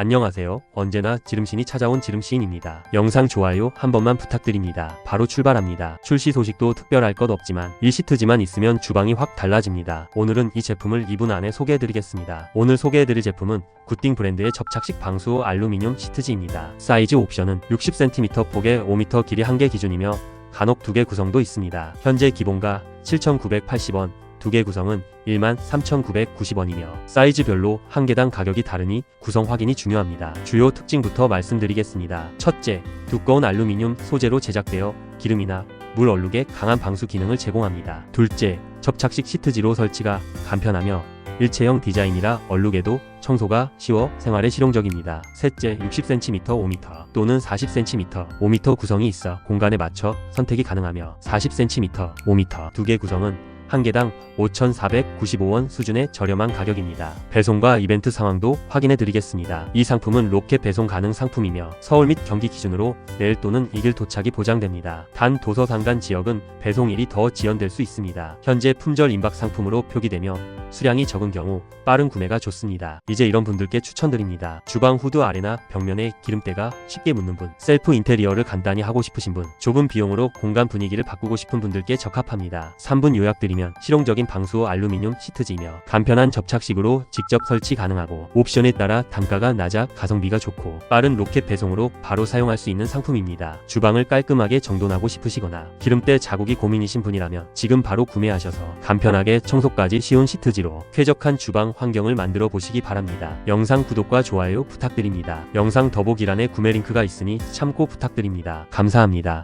안녕하세요. 언제나 지름신이 찾아온 지름시인입니다. 영상 좋아요 한 번만 부탁드립니다. 바로 출발합니다. 출시 소식도 특별할 것 없지만 이 시트지만 있으면 주방이 확 달라집니다. 오늘은 이 제품을 2분 안에 소개해드리겠습니다. 오늘 소개해드릴 제품은 굿딩 브랜드의 접착식 방수호 알루미늄 시트지입니다. 사이즈 옵션은 60cm 폭에 5m 길이 1개 기준이며 간혹 2개 구성도 있습니다. 현재 기본가 7,980원, 두 개 구성은 13,990원이며 사이즈별로 한 개당 가격이 다르니 구성 확인이 중요합니다. 주요 특징부터 말씀드리겠습니다. 첫째, 두꺼운 알루미늄 소재로 제작되어 기름이나 물 얼룩에 강한 방수 기능을 제공합니다. 둘째, 접착식 시트지로 설치가 간편하며 일체형 디자인이라 얼룩에도 청소가 쉬워 생활에 실용적입니다. 셋째, 60cm 5m 또는 40cm 5m 구성이 있어 공간에 맞춰 선택이 가능하며 40cm 5m 두 개 구성은 한 개당 5,495원 수준의 저렴한 가격입니다. 배송과 이벤트 상황도 확인해 드리겠습니다. 이 상품은 로켓 배송 가능 상품이며 서울 및 경기 기준으로 내일 또는 이길 도착이 보장됩니다. 단 도서 상간 지역은 배송일이 더 지연될 수 있습니다. 현재 품절 임박 상품으로 표기되며 수량이 적은 경우 빠른 구매가 좋습니다. 이제 이런 분들께 추천드립니다. 주방 후드 아래나 벽면에 기름때가 쉽게 묻는 분, 셀프 인테리어를 간단히 하고 싶으신 분, 좁은 비용으로 공간 분위기를 바꾸고 싶은 분들께 적합합니다. 3분 요약드리면 실용적인 방수호 알루미늄 시트지이며 간편한 접착식으로 직접 설치 가능하고 옵션에 따라 단가가 낮아 가성비가 좋고 빠른 로켓 배송으로 바로 사용할 수 있는 상품입니다. 주방을 깔끔하게 정돈하고 싶으시거나 기름때 자국이 고민이신 분이라면 지금 바로 구매하셔서 간편하게 청소까지 쉬운 시트 지로 쾌적한 주방 환경을 만들어 보시기 바랍니다. 영상 구독과 좋아요 부탁드립니다. 영상 더보기란에 구매 링크가 있으니 참고 부탁드립니다. 감사합니다.